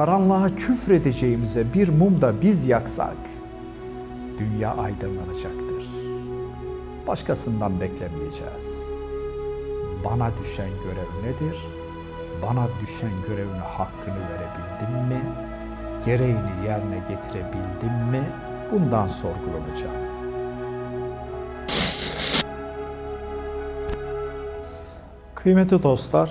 karanlığa küfredeceğimize bir mum da biz yaksak, dünya aydınlanacaktır. Başkasından beklemeyeceğiz. Bana düşen görev nedir? Bana düşen görevin hakkını verebildim mi? Gereğini yerine getirebildim mi? Bundan sorgulanacağım. Kıymetli dostlar,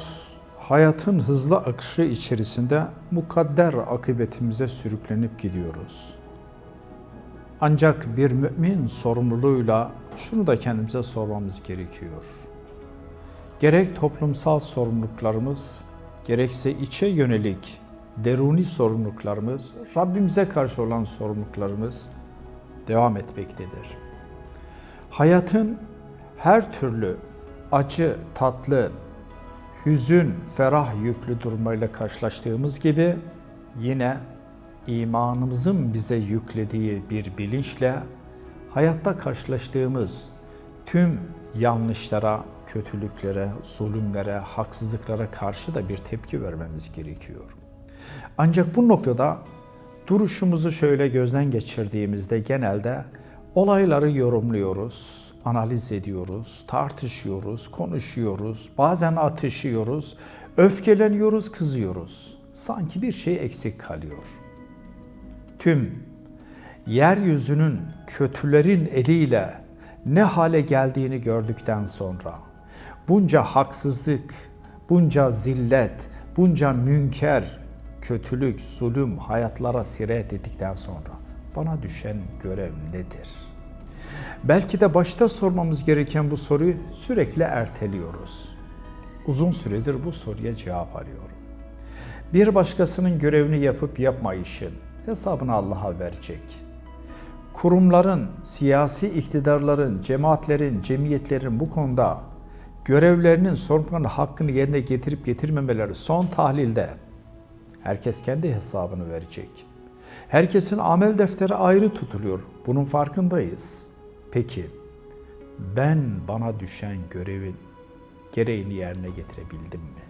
hayatın hızlı akışı içerisinde mukadder akıbetimize sürüklenip gidiyoruz. Ancak bir mümin sorumluluğuyla şunu da kendimize sormamız gerekiyor. Gerek toplumsal sorumluluklarımız, gerekse içe yönelik deruni sorumluluklarımız, Rabbimize karşı olan sorumluluklarımız devam etmektedir. Hayatın her türlü acı, tatlı, hüzün, ferah yüklü durumlarıyla karşılaştığımız gibi yine imanımızın bize yüklediği bir bilinçle hayatta karşılaştığımız tüm yanlışlara, kötülüklere, zulümlere, haksızlıklara karşı da bir tepki vermemiz gerekiyor. Ancak bu noktada duruşumuzu şöyle gözden geçirdiğimizde genelde olayları yorumluyoruz, analiz ediyoruz, tartışıyoruz, konuşuyoruz, bazen atışıyoruz, öfkeleniyoruz, kızıyoruz. Sanki bir şey eksik kalıyor. Tüm yeryüzünün kötülerin eliyle ne hale geldiğini gördükten sonra bunca haksızlık, bunca zillet, bunca münker, kötülük, zulüm hayatlara sirayet ettikten sonra bana düşen görev nedir? Belki de başta sormamız gereken bu soruyu sürekli erteliyoruz. Uzun süredir bu soruya cevap arıyorum. Bir başkasının görevini yapıp yapmayışın hesabını Allah'a verecek. Kurumların, siyasi iktidarların, cemaatlerin, cemiyetlerin bu konuda görevlerinin sorumluluğunun hakkını yerine getirip getirmemeleri son tahlilde herkes kendi hesabını verecek. Herkesin amel defteri ayrı tutuluyor. Bunun farkındayız. Peki ben bana düşen görevin gereğini yerine getirebildim mi?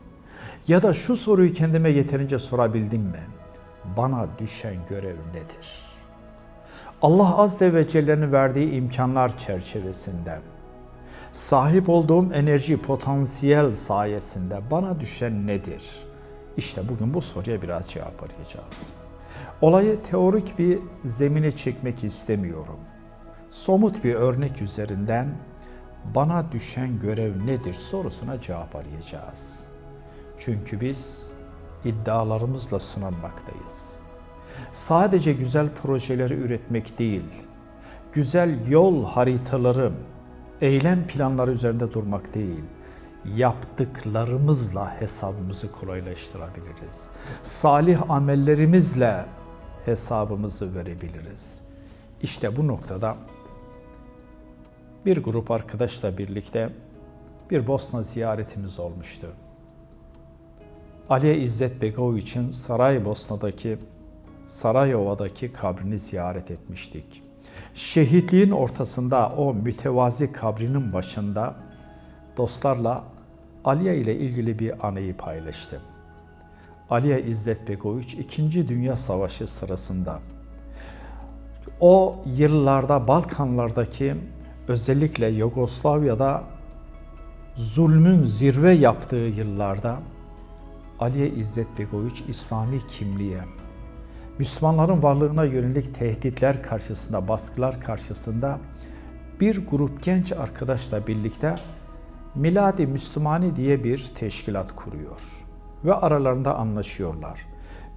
Ya da şu soruyu kendime yeterince sorabildim mi? Bana düşen görev nedir? Allah Azze ve Celle'nin verdiği imkanlar çerçevesinde sahip olduğum enerji potansiyel sayesinde bana düşen nedir? İşte bugün bu soruya biraz cevap arayacağız. Olayı teorik bir zemine çekmek istemiyorum. Somut bir örnek üzerinden bana düşen görev nedir sorusuna cevap arayacağız. Çünkü biz iddialarımızla sınanmaktayız. Sadece güzel projeleri üretmek değil, güzel yol haritaları, eylem planları üzerinde durmak değil, yaptıklarımızla hesabımızı kolaylaştırabiliriz. Salih amellerimizle hesabımızı verebiliriz. İşte bu noktada bir grup arkadaşla birlikte bir Bosna ziyaretimiz olmuştu. Aliye İzzet Begoviç'in Saraybosna'daki Sarayova'daki kabrini ziyaret etmiştik. Şehitliğin ortasında o mütevazi kabrinin başında dostlarla Aliye ile ilgili bir anıyı paylaştım. Aliye İzzet Begoviç 2. Dünya Savaşı sırasında o yıllarda Balkanlardaki özellikle Yugoslavya'da zulmün zirve yaptığı yıllarda Aliye İzzet Begoviç İslami kimliğe, Müslümanların varlığına yönelik tehditler karşısında, baskılar karşısında bir grup genç arkadaşla birlikte Miladi Müslümani diye bir teşkilat kuruyor ve aralarında anlaşıyorlar.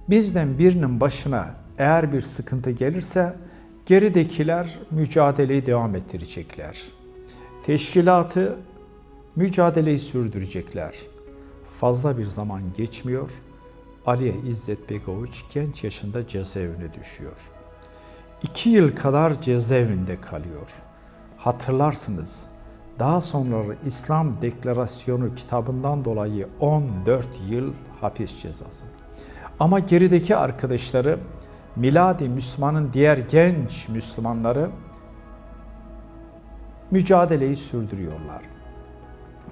Bizden birinin başına eğer bir sıkıntı gelirse geridekiler mücadeleyi devam ettirecekler. Teşkilatı mücadeleyi sürdürecekler. Fazla bir zaman geçmiyor. Aliye İzzet Begoviç genç yaşında cezaevine düşüyor. İki yıl kadar cezaevinde kalıyor. Hatırlarsınız daha sonra İslam Deklarasyonu kitabından dolayı 14 yıl hapis cezası. Ama gerideki arkadaşları Miladi Müslümanın diğer genç Müslümanları mücadeleyi sürdürüyorlar.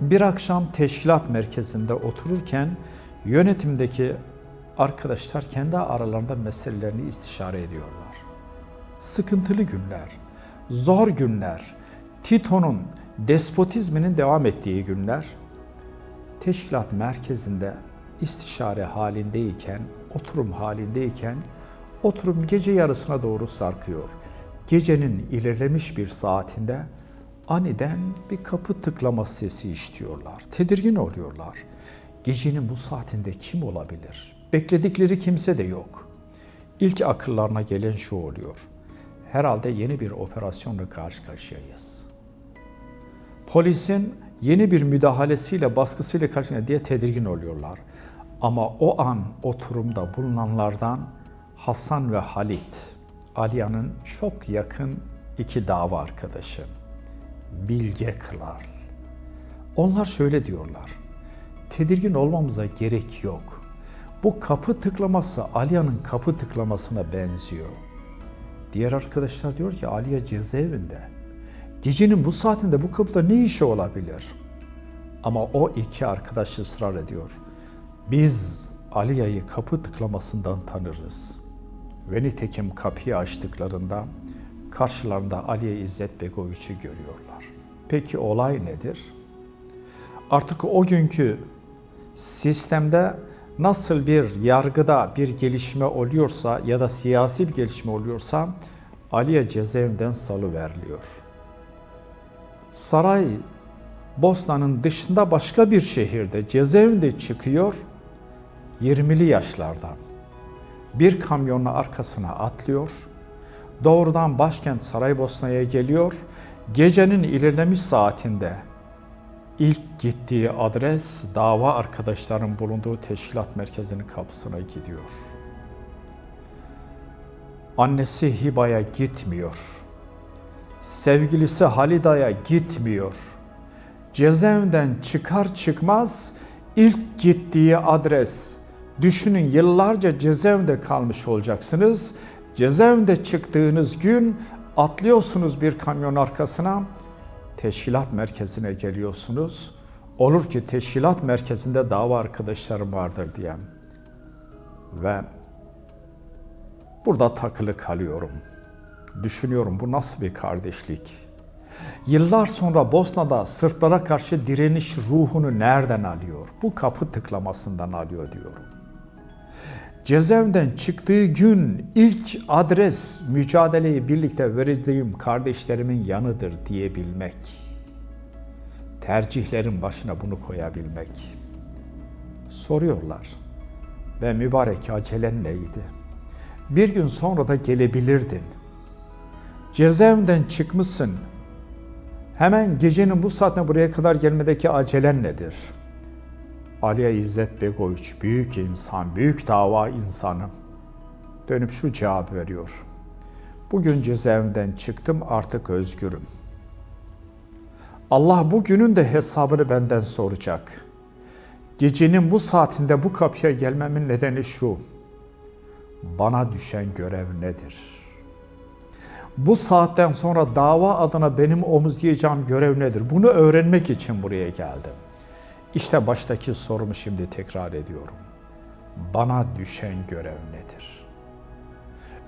Bir akşam teşkilat merkezinde otururken yönetimdeki arkadaşlar kendi aralarında meselelerini istişare ediyorlar. Sıkıntılı günler, zor günler, Tito'nun despotizminin devam ettiği günler, teşkilat merkezinde istişare halindeyken, oturum halindeyken, oturum gece yarısına doğru sarkıyor. Gecenin ilerlemiş bir saatinde aniden bir kapı tıklama sesi işitiyorlar. Tedirgin oluyorlar. Gecenin bu saatinde kim olabilir? Bekledikleri kimse de yok. İlk akıllarına gelen şu oluyor. Herhalde yeni bir operasyonla karşı karşıyayız. Polisin yeni bir müdahalesiyle, baskısıyla karşına diye tedirgin oluyorlar. Ama o an oturumda bulunanlardan Hasan ve Halit, Aliya'nın çok yakın iki dava arkadaşı, Bilge Kılar. Onlar şöyle diyorlar, tedirgin olmamıza gerek yok. Bu kapı tıklaması Aliya'nın kapı tıklamasına benziyor. Diğer arkadaşlar diyor ki Aliye cezaevinde. Gecenin bu saatinde bu kapıda ne işi olabilir? Ama o iki arkadaş ısrar ediyor. Biz Aliya'yı kapı tıklamasından tanırız. Ve nitekim kapıyı açtıklarında karşılarında Aliye İzzet Begoviç'i görüyorlar. Peki olay nedir? Artık o günkü sistemde nasıl bir yargıda bir gelişme oluyorsa ya da siyasi bir gelişme oluyorsa Aliye cezaevinden salı veriliyor. Saray Bosna'nın dışında başka bir şehirde cezaevinde çıkıyor 20'li yaşlardan. Bir kamyonla arkasına atlıyor. Doğrudan başkent Saraybosna'ya geliyor. Gecenin ilerlemiş saatinde ilk gittiği adres dava arkadaşların bulunduğu teşkilat merkezinin kapısına gidiyor. Annesi Hiba'ya gitmiyor. Sevgilisi Halida'ya gitmiyor. Cezaevinden çıkar çıkmaz ilk gittiği adres Düşünün yıllarca cezaevinde kalmış olacaksınız. Cezaevinde çıktığınız gün atlıyorsunuz bir kamyon arkasına, teşkilat merkezine geliyorsunuz. Olur ki teşkilat merkezinde dava arkadaşlarım vardır diye. Ve burada takılı kalıyorum. Düşünüyorum bu nasıl bir kardeşlik? Yıllar sonra Bosna'da Sırplara karşı direniş ruhunu nereden alıyor? Bu kapı tıklamasından alıyor diyorum. Cezaevinden çıktığı gün ilk adres mücadeleyi birlikte vereceğim kardeşlerimin yanıdır diyebilmek. Tercihlerin başına bunu koyabilmek. Soruyorlar ve mübarek acelen neydi? Bir gün sonra da gelebilirdin. Cezaevinden çıkmışsın. Hemen gecenin bu saatine buraya kadar gelmedeki acelen nedir?'' Aliye İzzet Begoviç, büyük insan, büyük dava insanı dönüp şu cevap veriyor. Bugün cezaevinden çıktım artık özgürüm. Allah bugünün de hesabını benden soracak. Gecenin bu saatinde bu kapıya gelmemin nedeni şu. Bana düşen görev nedir? Bu saatten sonra dava adına benim omuzlayacağım görev nedir? Bunu öğrenmek için buraya geldim. İşte baştaki sorumu şimdi tekrar ediyorum. Bana düşen görev nedir?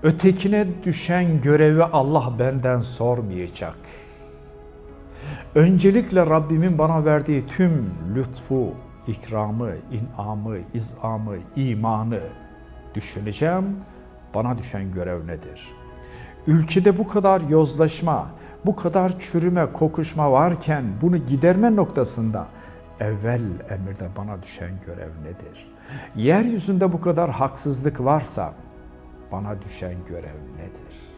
Ötekine düşen görevi Allah benden sormayacak. Öncelikle Rabbimin bana verdiği tüm lütfu, ikramı, inamı, izamı, imanı düşüneceğim. Bana düşen görev nedir? Ülkede bu kadar yozlaşma, bu kadar çürüme, kokuşma varken bunu giderme noktasında evvel emirde bana düşen görev nedir? Yeryüzünde bu kadar haksızlık varsa bana düşen görev nedir?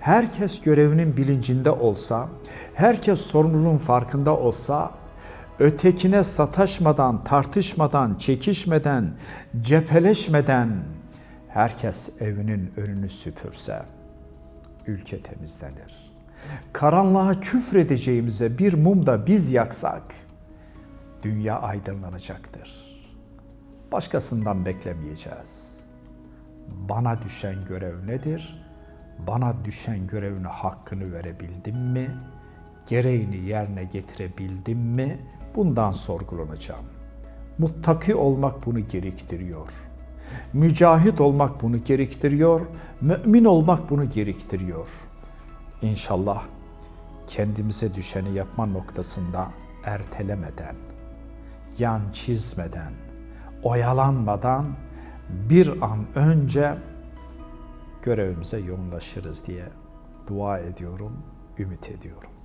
Herkes görevinin bilincinde olsa, herkes sorumluluğun farkında olsa, ötekine sataşmadan, tartışmadan, çekişmeden, cepheleşmeden herkes evinin önünü süpürse ülke temizlenir. Karanlığa küfredeceğimize bir mum da biz yaksak dünya aydınlanacaktır. Başkasından beklemeyeceğiz. Bana düşen görev nedir? Bana düşen görevin hakkını verebildim mi? Gereğini yerine getirebildim mi? Bundan sorgulanacağım. Muttaki olmak bunu gerektiriyor. Mücahit olmak bunu gerektiriyor, mümin olmak bunu gerektiriyor. İnşallah kendimize düşeni yapma noktasında ertelemeden, yan çizmeden, oyalanmadan bir an önce görevimize yoğunlaşırız diye dua ediyorum, ümit ediyorum.